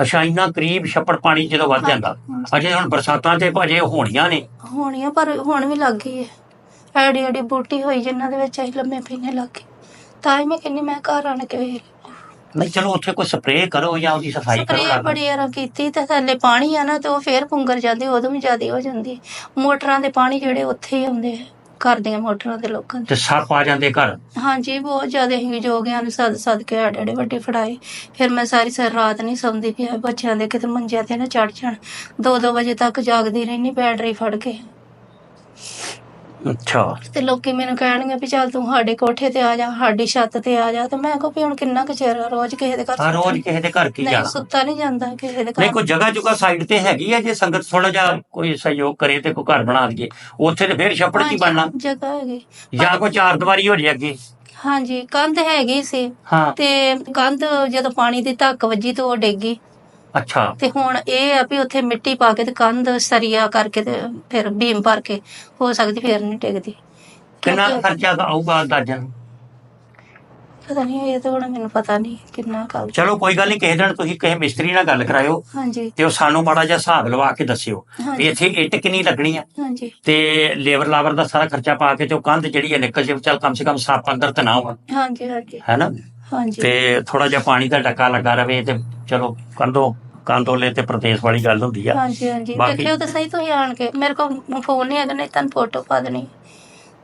ਅੱਛਾ ਇੰਨਾ ਕਰੀਬ ਛੱਪੜ ਪਾਣੀ ਜਦੋਂ ਵੱਧ ਜਾਂਦਾ। ਅਜੇ ਹੁਣ ਬਰਸਾਤਾਂ ਤੇ ਭਾਜੇ ਹੋਣੀਆਂ ਨੇ। ਹੋਣੀਆਂ ਪਰ ਹੁਣ ਵੀ ਲੱਗ ਗਈ ਹੈ ਐਡੀ ਐਡੀ ਬੂਟੀ ਹੋਈ ਜਿਨ੍ਹਾਂ ਦੇ ਵਿੱਚ ਅਸੀਂ ਲੰਮੇ ਪੀਣੇ ਲੱਗ। ਗਏ ਤਾਂ ਹੀ ਮੈਂ ਕਹਿੰਦੀ ਮੈਂ ਘਰ ਆਣ ਕੇ ਵੇਖ ਨਹੀਂ ਚਲੋ ਉੱਥੇ ਕੋਈ ਸਪਰੇਅ ਕਰੋ ਜਾਂ ਉਹਦੀ ਸਫ਼ਾਈ ਕਰੋ ਸਪਰੇਅ ਬੜੀ ਵਾਰਾਂ ਕੀਤੀ ਤੇ ਥੱਲੇ ਪਾਣੀ ਆ ਨਾ ਤੇ ਉਹ ਫੇਰ ਪੁੰਗਰ ਜਾਂਦੀ ਉਦੋਂ ਵੀ ਜ਼ਿਆਦਾ ਹੋ ਜਾਂਦੀ। ਮੋਟਰਾਂ ਦੇ ਪਾਣੀ ਜਿਹੜੇ ਉੱਥੇ ਹੀ ਆਉਂਦੇ ਆ ਘਰ ਦੀਆਂ ਮੋਟਰਾਂ ਦੇ ਲੋਕਾਂ ਦੇ। ਤੇ ਸੱਪ ਆ ਜਾਂਦੇ ਘਰ? ਹਾਂਜੀ ਬਹੁਤ ਜ਼ਿਆਦਾ ਹੀ ਜੋਗਿਆਂ ਨੂੰ ਸੱਦ ਸੱਦ ਕੇ ਆੜੇ ਆੜੇ ਵੱਡੇ ਫੜਾਏ। ਫਿਰ ਮੈਂ ਸਾਰੀ ਸਾਰੀ ਰਾਤ ਨਹੀਂ ਸੌਂਦੀ ਪਿਆ ਬੱਚਿਆਂ ਦੇ ਕਿਤੇ ਮੰਜਿਆਂ ਤੇ ਨਾ ਚੜ ਜਾਣ। 2-2 ਵਜੇ ਤੱਕ ਜਾਗਦੀ ਰਹਿਣੀ ਬੈਟਰੀ ਫੜ ਕੇ। ਅੱਛਾ। ਤੇ ਲੋਕੀ ਮੈਨੂੰ ਕਹਿਣਗੇ ਵੀ ਚੱਲ ਤੂੰ ਸਾਡੇ ਕੋਠੇ ਤੇ ਆ ਜਾ ਸਾਡੀ ਛੱਤ ਤੇ ਆ ਜਾ ਤੇ ਮੈਂ ਕਹੋ ਵੀ ਹੁਣ ਕਿੰਨਾ ਕੁ ਚਿਰ ਰੋਜ਼ ਕਿਸੇ ਦੇ ਘਰ ਆ ਰੋਜ਼ ਕਿਸੇ ਦੇ ਘਰ ਕੀ ਨਹੀਂ ਜਾਣਾ। ਸੁੱਤਾ ਨਹੀਂ ਜਾਂਦਾ ਕਿਸੇ ਦੇ ਨਹੀਂ ਘਰ। ਕੋਈ ਜਗ੍ਹਾ ਜੁਗਾ ਸਾਈਡ ਤੇ ਹੈਗੀ ਆ ਜੇ ਸੰਗਤ ਥੋੜਾ ਜਿਹਾ ਕੋਈ ਸਹਿਯੋਗ ਕਰੇ ਤੇ ਕੋਈ ਘਰ ਬਣਾ ਦਈਏ ਉੱਥੇ ਤੇ ਫਿਰ ਛੱਪੜ ਕੀ ਬਣਨਾ? ਜਗ੍ਹਾ ਹੈਗੀ। ਜਾਂ ਕੋਈ ਚਾਰ ਦੀਵਾਰੀ ਹੋ ਜੇ ਅੱਗੇ? ਹਾਂਜੀ ਕੰਧ ਹੈਗੀ ਸੀ। ਹਾਂ। ਤੇ ਕੰਧ ਜਦੋਂ ਪਾਣੀ ਦੀ ਧੱਕ ਵੱਜੀ ਤੇ ਉਹ ਡਿੱਗੀ ਅੱਛਾ। ਤੇ ਹੁਣ ਇਹ ਆ ਵੀ ਉੱਥੇ ਮਿੱਟੀ ਪਾ ਕੇ ਤੇ ਕੰਧ ਸਰੀਆ ਕਰਕੇ ਤੇ ਫਿਰ ਬੀਮ ਭਰ ਕੇ ਹੋ ਸਕਦੀ ਫਿਰ ਨਹੀਂ ਟਿਕਦੀ। ਕਿੰਨਾ ਖਰਚਾ ਤਾਂ ਆਊਗਾ ਅੰਦਾਜ਼ਨ ਪਤਾ ਨਹੀਂ ਇਹ ਤਾਂ ਹੁਣ ਮੈਨੂੰ ਪਤਾ ਨਹੀਂ ਕਿੰਨਾ ਕਰ ਚਲੋ ਕੋਈ ਗੱਲ ਨਹੀਂ ਕਿਸੇ ਦਿਨ ਤੁਸੀਂ ਕਿਸੇ ਮਿਸਤਰੀ ਨਾਲ ਗੱਲ ਕਰਾਇਓ ਹਾਂਜੀ। ਤੇ ਉਹ ਸਾਨੂੰ ਮਾੜਾ ਜਿਹਾ ਹਿਸਾਬ ਲਵਾ ਕੇ ਦੱਸਿਓ ਵੀ ਇੱਥੇ ਇੱਟ ਕਿੰਨੀ ਲੱਗਣੀ ਆ। ਹਾਂਜੀ। ਤੇ ਲੇਬਰ ਲਾਵਰ ਦਾ ਸਾਰਾ ਖਰਚਾ ਪਾ ਕੇ ਤੇ ਉਹ ਕੰਧ ਜਿਹੜੀ ਹੈ ਨਿਕਲ ਜੇ ਚੱਲ ਕਮ ਸੇ ਕਮ ਸੱਪ ਅੰਦਰ ਤਾਂ ਨਾ ਹੋਣ। ਹਾਂਜੀ ਹਾਂਜੀ। ਹੈਨਾ? ਹਾਂਜੀ। ਤੇ ਥੋੜਾ ਜਿਹਾ ਪਾਣੀ ਦਾ ਟੱਕਾ ਲੱਗਾ ਰਵੇ ਤੇ ਚਲੋ ਕੰਧੋ ਕੰਧੋਲੇ ਤੇ ਪ੍ਰਦੇਸ਼ ਵਾਲੀ ਗੱਲ ਹੁੰਦੀ ਆ। ਹਾਂਜੀ ਹਾਂਜੀ। ਦੇਖਿਓ ਤਾਂ ਸਹੀ ਤੁਸੀਂ ਆਣ ਕੇ। ਮੇਰੇ ਕੋਲ ਫੋਨ ਨਹੀਂ ਹੈਗਾ ਨਹੀਂ ਤੁਹਾਨੂੰ ਫੋਟੋ ਪਾ ਦੇਣੀ।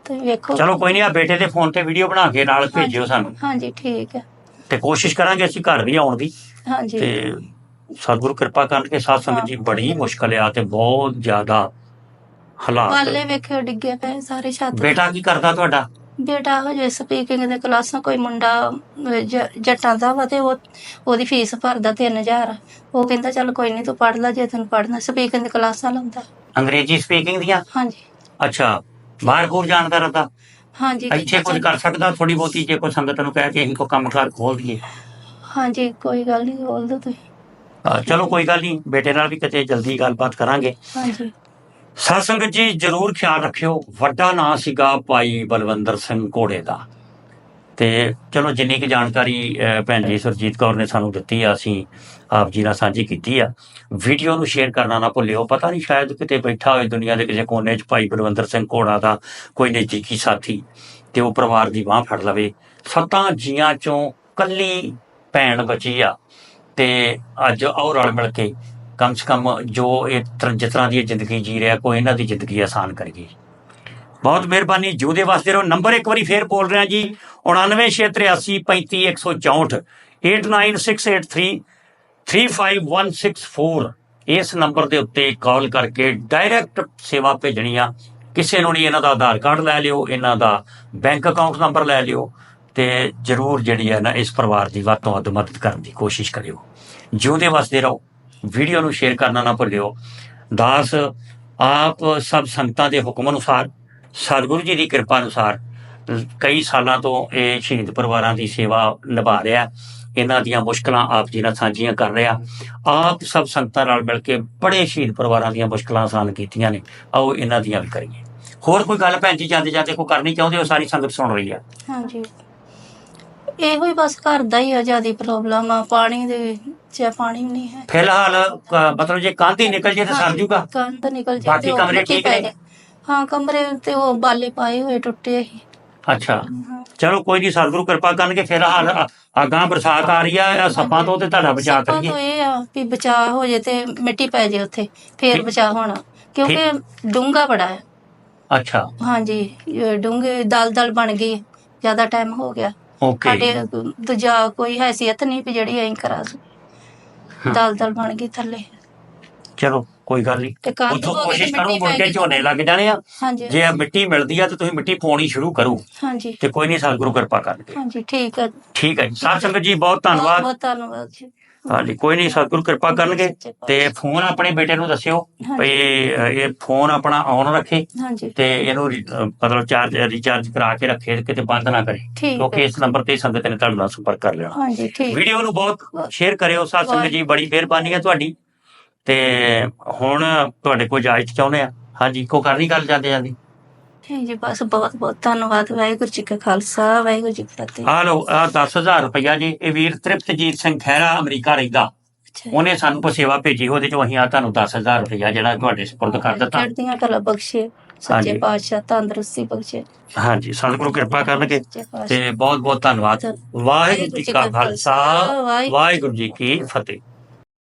ਤੁਸੀਂ ਵੇਖੋ। ਚਲੋ ਕੋਈ ਨਹੀਂ ਆ ਬੇਟੇ ਦੇ ਫੋਨ ਤੇ ਵੀਡੀਓ ਬਣਾ ਕੇ ਨਾਲ ਭੇਜਿਓ ਸਾਨੂੰ। ਹਾਂਜੀ ਠੀਕ ਹੈ। ਤੇ ਕੋਸ਼ਿਸ਼ ਕਰਾਂਗੇ ਅਸੀਂ ਘਰ ਵੀ ਆਉਣ ਦੀ। ਹਾਂਜੀ। ਤੇ ਸਤਿਗੁਰੂ ਕਿਰਪਾ ਕਰਕੇ ਸਾਧ ਸੰਗਤ ਜੀ ਬੜੀ ਮੁਸ਼ਕਲ ਆ ਤੇ ਬਹੁਤ ਜ਼ਿਆਦਾ ਹਾਲਾਤ। ਪਾਲੇ ਵੇਖਿਓ ਡਿੱਗੇ ਪਏ ਸਾਰੇ ਛੱਤ ਤੇ। ਬੇਟਾ ਕੀ ਕਰਦਾ ਤੁਹਾਡਾ? ਬੇਟਾ ਹਜੇ ਸਪੀਕਿੰਗ ਦੇ ਕਲਾਸਾਂ ਕੋਈ ਮੁੰਡਾ ਜ- ਜੱਟਾਂ ਦਾ ਵਾ ਤੇ ਉਹ ਉਹਦੀ ਫੀਸ ਭਰਦਾ 3000 ਉਹ ਕਹਿੰਦਾ ਚੱਲ ਕੋਈ ਨਹੀਂ ਤੂੰ ਪੜ੍ਹ ਲੈ ਜੇ ਤੈਨੂੰ ਪੜ੍ਹਨਾ ਸਪੀਕਿੰਗ ਦੇ ਕਲਾਸਾਂ ਲਾਉਂਦਾ। ਅੰਗਰੇਜ਼ੀ ਸਪੀਕਿੰਗ ਦੀਆਂ? ਹਾਂਜੀ। ਅੱਛਾ ਬਾਹਰ ਕੋਲ ਜਾਣਦਾ ਰਹਿੰਦਾ? ਹਾਂਜੀ ਇੱਥੇ ਕੁਝ ਕਰ ਸਕਦਾ ਥੋੜੀ ਬਹੁਤੀ ਜੇ ਕੋਈ ਸੰਗਤ ਨੂੰ ਕਹਿ ਕੇ ਅਸੀਂ ਕੋਈ ਕੰਮਕਾਰ ਖੋਲ ਦਈਏ। ਹਾਂਜੀ ਕੋਈ ਗੱਲ ਨਹੀਂ ਬੋਲ ਦੋ ਤੁਸੀਂ। ਅਹ ਚਲੋ ਕੋਈ ਗੱਲ ਨਹੀਂ ਬੇਟੇ ਨਾਲ ਵੀ ਕਿਤੇ ਜਲਦੀ ਗੱਲਬਾਤ ਕਰਾਂਗੇ। ਹਾਂਜੀ। ਸਾਧ ਜੀ ਜਰੂਰ ਖਿਆਲ ਰੱਖਿਓ, ਵੱਡਾ ਨਾਂ ਸੀਗਾ ਭਾਈ ਬਲਵੰਦਰ ਸਿੰਘ ਘੋੜੇ ਦਾ। ਤੇ ਚਲੋ, ਜਿੰਨੀ ਕੁ ਜਾਣਕਾਰੀ ਭੈਣ ਜੀ ਸੁਰਜੀਤ ਕੌਰ ਨੇ ਸਾਨੂੰ ਦਿੱਤੀ ਆ, ਅਸੀਂ ਆਪ ਜੀ ਨਾਲ ਸਾਂਝੀ ਕੀਤੀ ਆ। ਵੀਡੀਓ ਨੂੰ ਸ਼ੇਅਰ ਕਰਨਾ ਨਾ ਭੁੱਲਿਓ, ਪਤਾ ਨਹੀਂ ਸ਼ਾਇਦ ਕਿਤੇ ਬੈਠਾ ਹੋਵੇ ਦੁਨੀਆ ਦੇ ਕਿਸੇ ਕੋਨੇ 'ਚ ਭਾਈ ਬਲਵੰਦਰ ਸਿੰਘ ਘੋੜਾ ਦਾ ਕੋਈ ਨਜ਼ਦੀਕੀ ਸਾਥੀ ਤੇ ਉਹ ਪਰਿਵਾਰ ਦੀ ਬਾਹ ਫੜ ਲਵੇ। ਸੱਤਾਂ ਜੀਆਂ ਚੋਂ ਕੱਲੀ ਭੈਣ ਬਚੀ ਆ ਤੇ ਅੱਜ ਉਹ ਰਲ ਮਿਲ ਕੇ ਕਮ ਸੇ ਕਮ ਜੋ ਇਹ ਤਰ- ਜਿਸ ਤਰ੍ਹਾਂ ਦੀ ਜ਼ਿੰਦਗੀ ਜੀ ਰਿਹਾ, ਕੋਈ ਇਹਨਾਂ ਦੀ ਜ਼ਿੰਦਗੀ ਆਸਾਨ ਕਰੀਏ ਬਹੁਤ ਮਿਹਰਬਾਨੀ ਜੂਦੇ ਵਾਸਤੇ ਰਹੋ। ਨੰਬਰ ਇੱਕ ਵਾਰੀ ਫੇਰ ਬੋਲ ਰਿਹਾ ਜੀ 99683 35164 89683 35164 ਇਸ ਨੰਬਰ ਦੇ ਉੱਤੇ ਕਾਲ ਕਰਕੇ ਡਾਇਰੈਕਟ ਸੇਵਾ ਭੇਜਣੀ ਆ ਕਿਸੇ ਨੂੰ ਨਹੀਂ ਇਹਨਾਂ ਦਾ ਆਧਾਰ ਕਾਰਡ ਲੈ ਲਿਓ, ਇਹਨਾਂ ਦਾ ਬੈਂਕ ਅਕਾਊਂਟ ਨੰਬਰ ਲੈ ਲਿਓ ਤੇ ਜਰੂਰ ਜਿਹੜੀ ਹੈ ਨਾ ਇਸ ਪਰਿਵਾਰ ਦੀ ਵੱਧ ਤੋਂ ਵੱਧ ਮਦਦ ਕਰਨ ਦੀ ਕੋਸ਼ਿਸ਼ ਕਰਿਓ। ਜਿਉਂਦੇ ਵਸਦੇ ਰਹੋ। ਵੀਡੀਓ ਨੂੰ ਸ਼ੇਅਰ ਕਰਨਾ ਨਾ ਭੁੱਲਿਓ। ਦਾਸ, ਆਪ ਸਭ ਸੰਗਤਾਂ ਦੇ ਹੁਕਮ ਅਨੁਸਾਰ, ਸਤਿਗੁਰੂ ਜੀ ਦੀ ਕਿਰਪਾ ਅਨੁਸਾਰ ਕਈ ਸਾਲਾਂ ਤੋਂ ਇਹ ਸ਼ਹੀਦ ਪਰਿਵਾਰਾਂ ਦੀ ਸੇਵਾ ਨਿਭਾ ਰਿਹਾ। ਇਹਨਾਂ ਦੀਆਂ ਮੁਸ਼ਕਲਾਂ ਆਪ ਜੀ ਨਾਲ ਸਾਂਝੀਆਂ ਕਰ ਰਿਹਾ। ਆਪ ਸਭ ਸੰਗਤਾਂ ਨਾਲ ਮਿਲ ਕੇ ਬੜੇ ਸ਼ਹੀਦ ਪਰਿਵਾਰਾਂ ਦੀਆਂ ਮੁਸ਼ਕਲਾਂ ਆਸਾਨ ਕੀਤੀਆਂ ਨੇ। ਆਓ ਇਹਨਾਂ ਦੀਆਂ ਵੀ ਕਰੀਏ। ਹੋਰ ਕੋਈ ਗੱਲ ਭੈਣ ਜੀ ਜਾਂਦੇ ਜਾਂਦੇ ਕੋਈ ਕਰਨੀ ਚਾਹੁੰਦੇ ਹੋ? ਸਾਰੀ ਸੰਗਤ ਸੁਣ ਰਹੀ ਹੈ ਹਾਂਜੀ। ਇਹੋ ਹੀ ਬਸ ਘਰ ਦਾ ਹੀ ਆ ਜਿਆਦੀ ਪ੍ਰੋਬਲਮ ਆ ਪਾਣੀ ਦੇ ਚ ਪਾਣੀ ਵੀ ਨਹੀਂ ਹੈ। ਫਿਲਹਾਲ ਕ- ਮਤਲਬ ਜੇ ਕੰਧ ਹੀ ਨਿਕਲ ਜੇ ਤਾਂ ਸਰ ਜੂਗਾ। ਕੰਨ ਤਾਂ ਨਿਕਲ ਬਾਕੀ ਜਾਂਦੇ ਕਮਰੇ ਠੀਕ ਨੇ? ਹਾਂ ਕਮਰੇ ਤੇ ਉਹ ਬਾਲੇ ਪਾਏ ਹੋਏ ਟੁੱਟੇ ਸੀ ਅੱਛਾ। ਚਲੋ ਕੋਈ ਨਹੀਂ ਸਤਿਗੁਰੂ ਕਿਰਪਾ ਕਰਨਗੇ ਫਿਲਹਾਲ ਅਗਾਂ ਬਰਸਾਤ ਆ ਰਹੀ ਆ ਇਹ ਸੱਪਾਂ ਤੋਂ ਤੇ ਤੁਹਾਡਾ ਬਚਾਅ ਸੱਪਾਂ ਤੋਂ ਇਹ ਆ ਵੀ ਬਚਾਅ ਹੋ ਜੇ ਤੇ ਮਿੱਟੀ ਪੈ ਜੇ ਉੱਥੇ ਫੇਰ ਬਚਾਅ ਹੋਣਾ ਕਿਉਂਕਿ ਡੂੰਗਾ ਬੜਾ ਹੈ ਅੱਛਾ। ਹਾਂਜੀ ਡੂੰਘੇ ਦਲ ਦਲ ਬਣ ਗਈ ਜ਼ਿਆਦਾ ਟਾਈਮ ਹੋ ਗਿਆ। ਓਕੇ ਸਾਡੇ ਦੂਜਾ ਕੋਈ ਹੈਸੀਅਤ ਨਹੀਂ ਵੀ ਜਿਹੜੀ ਐਂ ਕਰਾ ਹਾਂ। ਦਲ ਦਲ ਬਣ ਗਈ ਥੱਲੇ। ਚਲੋ ਕੋਈ ਗੱਲ ਨਹੀਂ। ਤੇ ਕੰਧ ਉੱਥੋਂ ਹੋ ਕੋਸ਼ਿਸ਼ ਕਰੋ ਮੁੜ ਪੈ ਕੇ ਗਈ। ਝੋਨੇ ਲੱਗ ਜਾਣੇ ਆ। ਹਾਂਜੀ ਜੇ ਇਹ ਮਿੱਟੀ ਮਿਲਦੀ ਆ ਤੇ ਤੁਸੀਂ ਮਿੱਟੀ ਪਾਉਣੀ ਸ਼ੁਰੂ ਕਰੋ। ਹਾਂਜੀ। ਤੇ ਕੋਈ ਨਹੀਂ ਸਤਿਗੁਰੂ ਕਿਰਪਾ ਕਰਨਗੇ ਹਾਂਜੀ ਠੀਕ ਹੈ ਠੀਕ ਹੈ ਜੀ। ਸਾਧ ਸੰਗਤ ਜੀ ਬਹੁਤ ਧੰਨਵਾਦ। ਬਹੁਤ ਧੰਨਵਾਦ ਜੀ। ਹਾਂਜੀ ਕੋਈ ਨਹੀਂ ਸਤਿਗੁਰੂ ਕਿਰਪਾ ਕਰਨਗੇ ਤੇ ਫੋਨ ਆਪਣੇ ਬੇਟੇ ਨੂੰ ਦੱਸਿਓ ਵੀ ਇਹ ਫੋਨ ਆਪਣਾ ਆਨ ਰੱਖੇ ਤੇ ਇਹਨੂੰ ਮਤਲਬ ਚਾਰਜ ਰੀਚਾਰਜ ਕਰਾ ਕੇ ਰੱਖੇ ਕਿਤੇ ਬੰਦ ਨਾ ਕਰੇ ਕਿਉਂਕਿ ਇਸ ਨੰਬਰ ਤੇ ਸੰਗਤ ਨੇ ਤੁਹਾਡੇ ਨਾਲ ਸੰਪਰਕ ਕਰ ਲੈਣਾ ਵੀਡੀਓ ਨੂੰ ਬਹੁਤ ਸ਼ੇਅਰ ਕਰਿਓ ਸਾਧ ਸੰਗਤ ਜੀ ਬੜੀ ਮਿਹਰਬਾਨੀ ਹੈ ਤੁਹਾਡੀ। ਤੇ ਹੁਣ ਤੁਹਾਡੇ ਕੋਲ ਇਜਾਜ਼ਤ ਚਾਹੁੰਦੇ ਆ। ਹਾਂਜੀ ਕੋ ਕਰਨੀ ਗੱਲ ਜਾਂਦੇ ਜਾਂਦੀ ਜੀ ਬਸ ਬਹੁਤ ਬਹੁਤ ਧੰਨਵਾਦ ਵਾਹਿਗੁਰੂ ਜੀ ਕਾ ਖਾਲਸਾ ਵਾਹਿਗੁਰੂ ਜੀ ਕੀ ਫਤਿਹ। ਆ ਲਓ ਆ 10000 ਰੁਪਇਆ ਜੀ ਇਹ ਵੀਰ ਤ੍ਰਿਪਤਜੀਤ ਸਿੰਘ ਖਹਿਰਾ ਅਮਰੀਕਾ ਰਹਿੰਦਾ। ਅੱਛਾ ਉਹਨੇ ਸਾਨੂੰ ਕੋ ਸੇਵਾ ਭੇਜੀ ਉਹਦੇ ਚੋਂ ਅਸੀਂ ਆ ਤੁਹਾਨੂੰ 10000 ਰੁਪਇਆ ਜਿਹੜਾ ਤੁਹਾਡੇ ਸਪੁਰਦ ਕਰ ਦਿੱਤਾ। ਚੜ੍ਹਦੀਆਂ ਕਲਾ ਬਖਸ਼ੇ। ਸੱਚੇ ਪਾਤਸ਼ਾਹ ਤੰਦਰੁਸਤੀ ਬਖਸ਼ੇ। ਹਾਂਜੀ ਸਤਿਗੁਰੂ ਕਿਰਪਾ ਕਰਨਗੇ ਤੇ ਬਹੁਤ ਬਹੁਤ ਧੰਨਵਾਦ। ਵਾਹਿਗੁਰੂ ਜੀ ਕਾ ਖਾਲਸਾ ਵਾਹਿਗੁਰੂ ਜੀ ਕੀ ਫਤਿਹ।